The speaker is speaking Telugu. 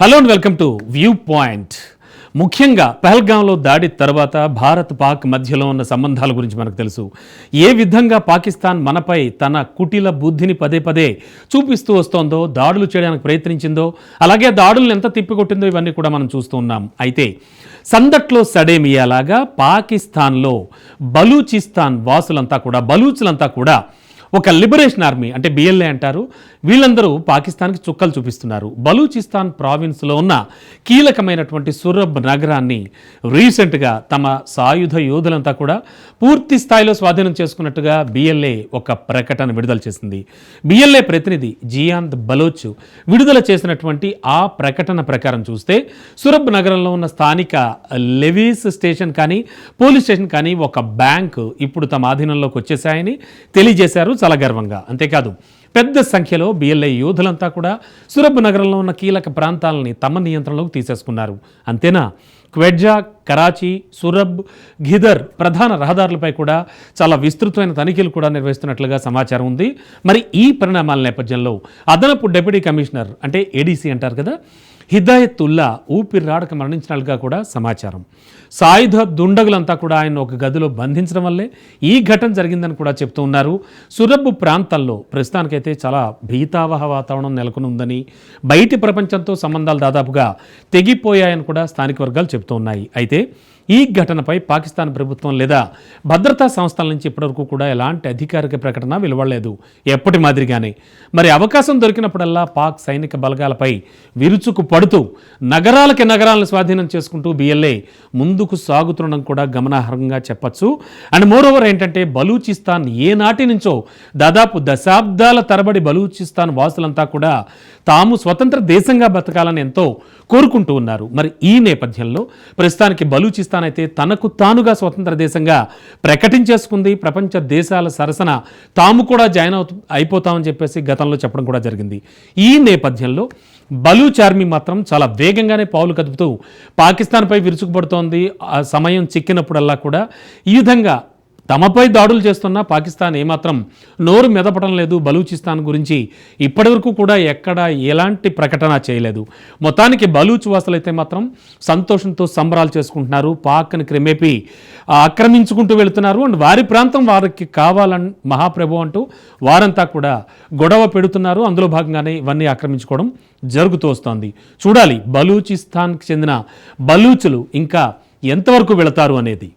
Hello and welcome to view point ముఖ్యంగా పహల్గాంలో దాడి తర్వాత భారత్ పాక్ మధ్యలో ఉన్న సంబంధాల గురించి మనకు తెలుసు. ఏ విధంగా పాకిస్తాన్ మనపై తన కుటిల బుద్ధిని పదే పదే చూపిస్తూ వస్తోందో దాడులు చేయడానికి ప్రయత్నించిందో అలాగే దాడులను ఎంత తిప్పికొట్టిందో ఇవన్నీ కూడా మనం చూస్తూ ఉన్నాం. అయితే సందట్లో సడేమియాలాగా పాకిస్తాన్లో బలూచిస్తాన్ వాసులంతా కూడా బలూచులంతా కూడా ఒక లిబరేషన్ ఆర్మీ అంటే బిఎల్ఏ అంటారు వీళ్ళందరూ పాకిస్తాన్కి చుక్కలు చూపిస్తున్నారు. బలూచిస్తాన్ ప్రావిన్స్లో ఉన్న కీలకమైనటువంటి సురబ్ నగరాన్ని రీసెంట్గా తమ సాయుధ యోధులంతా కూడా పూర్తి స్థాయిలో స్వాధీనం చేసుకున్నట్టుగా బిఎల్ఏ ఒక ప్రకటన విడుదల చేసింది. బిఎల్ఏ ప్రతినిధి జియాంద్ బలోచ్ విడుదల చేసినటువంటి ఆ ప్రకటన ప్రకారం చూస్తే సురబ్ నగరంలో ఉన్న స్థానిక లెవీస్ స్టేషన్ కానీ పోలీస్ స్టేషన్ కానీ ఒక బ్యాంక్ ఇప్పుడు తమ ఆధీనంలోకి వచ్చేసాయని తెలియజేశారు. స్థల గర్వంగా. అంతేకాదు పెద్ద సంఖ్యలో బిఎల్ఐ యోధులంతా కూడా సురబ్ నగరంలో ఉన్న కీలక ప్రాంతాలని తమ నియంత్రణలోకి తీసేసుకున్నారు. అంతేనా? క్వెడ్జా కరాచీ సురబ్ ఘిదర్ ప్రధాన రహదారులపై కూడా చాలా విస్తృతమైన తనిఖీలు కూడా నిర్వహిస్తున్నట్లుగా సమాచారం ఉంది. మరి ఈ పరిణామాల నేపథ్యంలో అదనపు డిప్యూటీ కమిషనర్ అంటే ఏడీసీ అంటారు కదా హిదాయతుల్లా ఊపిరిరాడక మరణించినట్లుగా కూడా సమాచారం. సాయుధ దుండగులంతా కూడా ఆయన ఒక గదిలో బంధించడం వల్లే ఈ ఘటన జరిగిందని కూడా చెప్తూ ఉన్నారు. సురబ్బు ప్రాంతాల్లో ప్రస్తుతానికైతే చాలా భీతావహ వాతావరణం నెలకొని ఉందని బయటి ప్రపంచంతో సంబంధాలు దాదాపుగా తెగిపోయాయని కూడా స్థానిక వర్గాలు చెబుతూ ఉన్నాయి. అయితే ఈ ఘటనపై పాకిస్తాన్ ప్రభుత్వం లేదా భద్రతా సంస్థల నుంచి ఇప్పటివరకు కూడా ఎలాంటి అధికారిక ప్రకటన వెలువడలేదు. ఎప్పటి మాదిరిగానే మరి అవకాశం దొరికినప్పుడల్లా పాక్ సైనిక బలగాలపై విరుచుకు పడుతూ నగరాలకి నగరాలను స్వాధీనం చేసుకుంటూ బిఎల్ఏ ముందుకు సాగుతుండడం కూడా గమనార్హంగా చెప్పచ్చు. అండ్ మోర్ ఓవర్ ఏంటంటే బలూచిస్తాన్ ఏ నాటి నుంచో దాదాపు దశాబ్దాల తరబడి బలూచిస్తాన్ వాసులంతా కూడా తాము స్వతంత్ర దేశంగా బతకాలని ఎంతో కోరుకుంటూ ఉన్నారు. మరి ఈ నేపథ్యంలో ప్రస్తుతానికి బలూచిస్తాన్ అయితే తనకు తానుగా స్వతంత్ర దేశంగా ప్రకటించేసుకుంది. ప్రపంచ దేశాల సరసన తాము కూడా జాయిన్ అవుతూ అయిపోతామని చెప్పేసి గతంలో చెప్పడం కూడా జరిగింది. ఈ నేపథ్యంలో బలూచ్ ఆర్మీ మాత్రం చాలా వేగంగానే పావులు కదుపుతూ పాకిస్తాన్పై విరుచుకుపడుతోంది. ఆ సమయం చిక్కినప్పుడల్లా కూడా ఈ విధంగా తమపై దాడులు చేస్తున్న పాకిస్తాన్ ఏమాత్రం నోరు మెదపడం లేదు. బలూచిస్తాన్ గురించి ఇప్పటివరకు కూడా ఎక్కడ ఎలాంటి ప్రకటన చేయలేదు. మొత్తానికి బలూచ్ వాసులైతే మాత్రం సంతోషంతో సంబరాలు చేసుకుంటున్నారు. పాక్ని క్రమేపీ ఆక్రమించుకుంటూ వెళుతున్నారు. అండ్ వారి ప్రాంతం వారికి కావాలని మహాప్రభు అంటూ వారంతా కూడా గొడవ పెడుతున్నారు. అందులో భాగంగానే ఇవన్నీ ఆక్రమించుకోవడం జరుగుతూ వస్తోంది. చూడాలి బలూచిస్తాన్కి చెందిన బలూచులు ఇంకా ఎంతవరకు వెళతారు అనేది.